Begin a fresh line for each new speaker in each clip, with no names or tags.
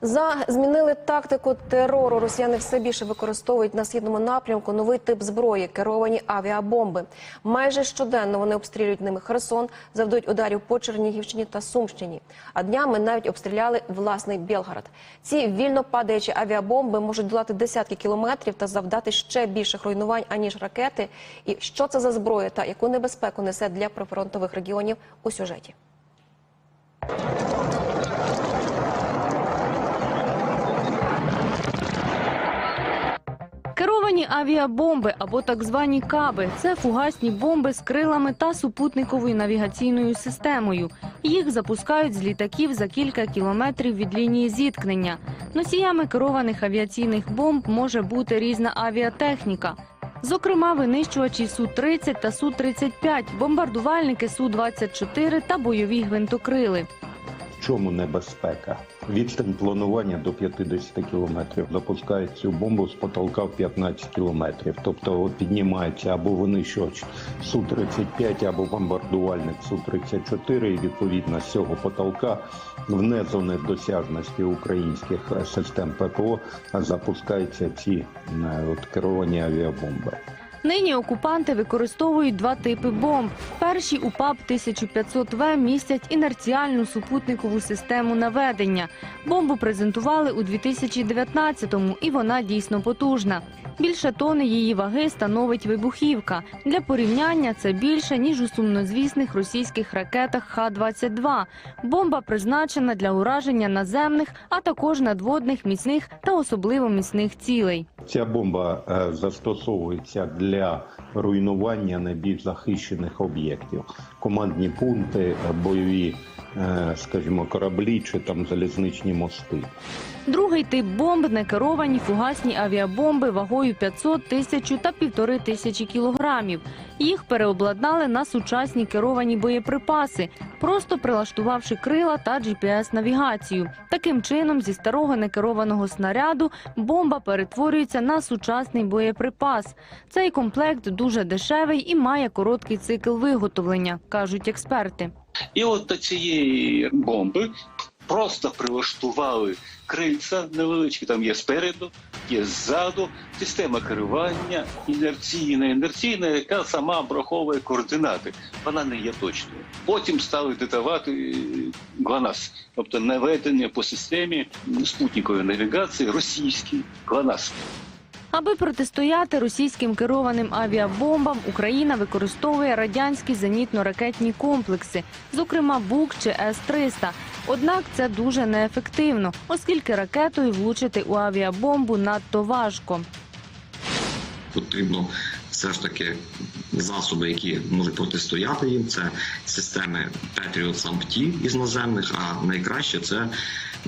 За змінили тактику терору. Росіяни все більше використовують на східному напрямку новий тип зброї керовані авіабомби. Майже щоденно вони обстрілюють ними Херсон, завдають ударів по Чернігівщині та Сумщині. А днями навіть обстріляли власний Білгород. Ці вільно падаючі авіабомби можуть долати десятки кілометрів та завдати ще більших руйнувань аніж ракети. І що це за зброя та яку небезпеку несе для прифронтових регіонів у сюжеті.
Керовані авіабомби або так звані каби це фугасні бомби з крилами та супутниковою навігаційною системою. Їх запускають з літаків за кілька кілометрів від лінії зіткнення. Носіями керованих авіаційних бомб може бути різна авіатехніка. Зокрема, винищувачі Су-30 та Су-35, бомбардувальники Су-24 та бойові гвинтокрили.
Чому небезпека? Відстань планування до 50 кілометрів. Запускають цю бомбу з потолка в 15 кілометрів. Тобто піднімається або винищувач Су-35, або бомбардувальник Су-34, і відповідно з цього потолка в незони досяжності українських систем ППО запускаються ці е, от, керовані авіабомби.
Нині окупанти використовують два типи бомб. Перші УПАП 1500В містять інерціальну супутникову систему наведення. Бомбу презентували у 2019-му, і вона дійсно потужна. Більше тони її ваги становить вибухівка. Для порівняння це більше ніж у сумнозвісних російських ракетах Х-22. Бомба призначена для ураження наземних, а також надводних міцних та особливо міцних цілей.
Ця бомба е, застосовується для руйнування найбільш захищених об'єктів, командні пункти, бойові, е, скажімо, кораблі чи там залізничні мости.
Другий тип бомб некеровані фугасні авіабомби вагою 500, тисячу та півтори тисячі кілограмів. Їх переобладнали на сучасні керовані боєприпаси, просто прилаштувавши крила та GPS-навігацію. Таким чином, зі старого некерованого снаряду бомба перетворюється на сучасний боєприпас. Цей комплект дуже дешевий і має короткий цикл виготовлення, кажуть експерти.
І от до цієї бомби просто прилаштували крильця невеличкі, там є спереду, є ззаду, система керування інерційна, інерційна, яка сама обраховує координати. Вона не є точною. Потім стали додавати ГЛОНАСС, тобто наведення по системі спутникової навігації російський ГЛОНАСС.
Аби протистояти російським керованим авіабомбам, Україна використовує радянські зенітно-ракетні комплекси, зокрема БУК чи С-300. Однак це дуже неефективно, оскільки ракетою влучити у авіабомбу надто важко.
потрібно все ж таки засоби, які можуть протистояти їм. Це системи Patriot SAMP-T із наземних, а найкраще це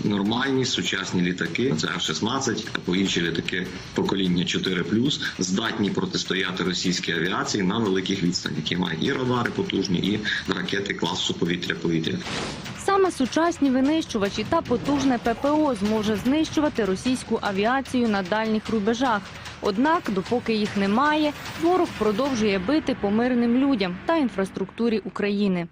нормальні сучасні літаки. Це F-16, або інші літаки покоління 4+, здатні протистояти російській авіації на великих відстанях, які мають і радари потужні, і ракети класу повітря-повітря.
Саме сучасні винищувачі та потужне ППО зможе знищувати російську авіацію на дальніх рубежах. Однак, допоки їх немає, ворог продовжує бити по мирним людям та інфраструктурі України.